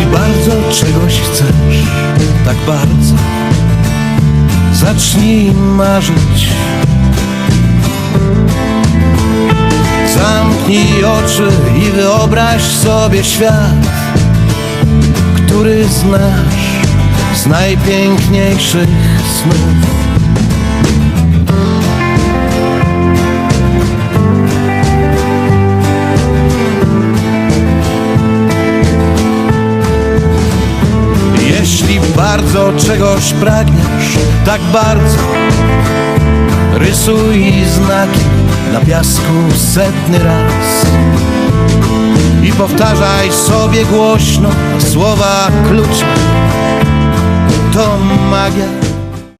Jeśli bardzo czegoś chcesz, tak bardzo Zacznij marzyć. Zamknij oczy i wyobraź sobie świat Który znasz z najpiękniejszych snów. Czegoś pragniesz, tak bardzo. Rysuj znaki na piasku setny raz. I powtarzaj sobie głośno słowa klucze To magia